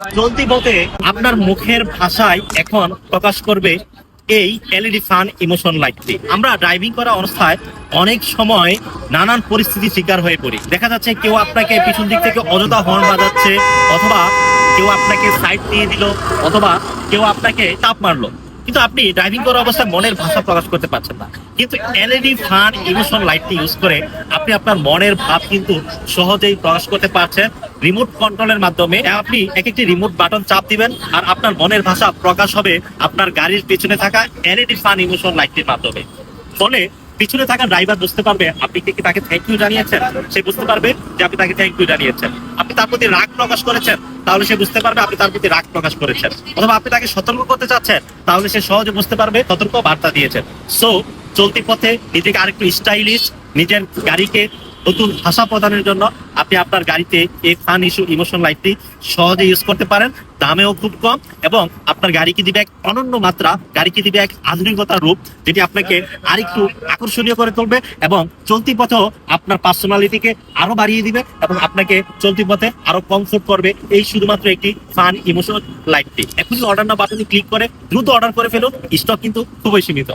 চলতি বলতে আপনার মুখের ভাষায় এখন প্রকাশ করবে এই এলইডি ফান ইমোশন লাইটটি আমরা ড্রাইভিং করা অবস্থায় অনেক সময় নানান পরিস্থিতি শিকার হয়ে পড়ি। দেখা যাচ্ছে কেউ আপনাকে পিছন দিক থেকে অযথা হর্ন বাজাচ্ছে, অথবা কেউ আপনাকে সাইড দিয়ে দিল, অথবা কেউ আপনাকে চাপ মারলো। কিন্তু আপনি ড্রাইভিং করা অবস্থায় মনের ভাষা প্রকাশ করতে পারছেন না। কিন্তু এলইডি ফান ইমোশন লাইটটি ইউজ করে আপনি আপনার মনের ভাব কিন্তু সহজেই প্রকাশ করতে পারছেন। রিমোট কন্ট্রোলের মাধ্যমে আপনি এক একটি রিমোট বাটন চাপ দিবেন আর আপনার মনের ভাষা প্রকাশ হবে আপনার গাড়ির পেছনে থাকা এলইডি ফান ইমোশন লাইটটির মাধ্যমে। ফলে পিছনে থাকা ড্রাইভার বুঝতে পারবে আপনি কি তাকে থ্যাংক ইউ জানিয়েছেন? সে বুঝতে পারবে যে আপনি তাকে থ্যাংক ইউ জানিয়েছেন। আপনি তার প্রতি রাগ প্রকাশ করেছেন, তাহলে সে বুঝতে পারবে আপনি তার প্রতি রাগ প্রকাশ করেছেন। অথবা আপনি তাকে সতর্ক করতে চাচ্ছেন, তাহলে সে সহজে বুঝতে পারবে সতর্ক বার্তা দিয়েছেন। সো চলতি পথে নিজেকে আরেকটু স্টাইলিশ নিজের গাড়িকে নতুন ভাষা প্রদানের জন্য আপনি আপনার গাড়িতে এই ফান ইস্যু ইমোশন লাইটটি সহজে ইউজ করতে পারেন। দামেও খুব কম এবং আপনার গাড়িকে দিবে এক অনন্য মাত্রা, গাড়িকে দিবে এক আধুনিকতার রূপ, যেটি আপনাকে আরেকটু আকর্ষণীয় করে তুলবে এবং চলতি পথেও আপনার পার্সোনালিটিকে আরও বাড়িয়ে দিবে এবং আপনাকে চলতি পথে আরও কমফোর্ট করবে। এই শুধুমাত্র একটি ফান ইমোশন লাইটটি এখনই অর্ডার না বাটনে ক্লিক করে, দ্রুত অর্ডার করে ফেলুন। স্টক কিন্তু খুবই সীমিত।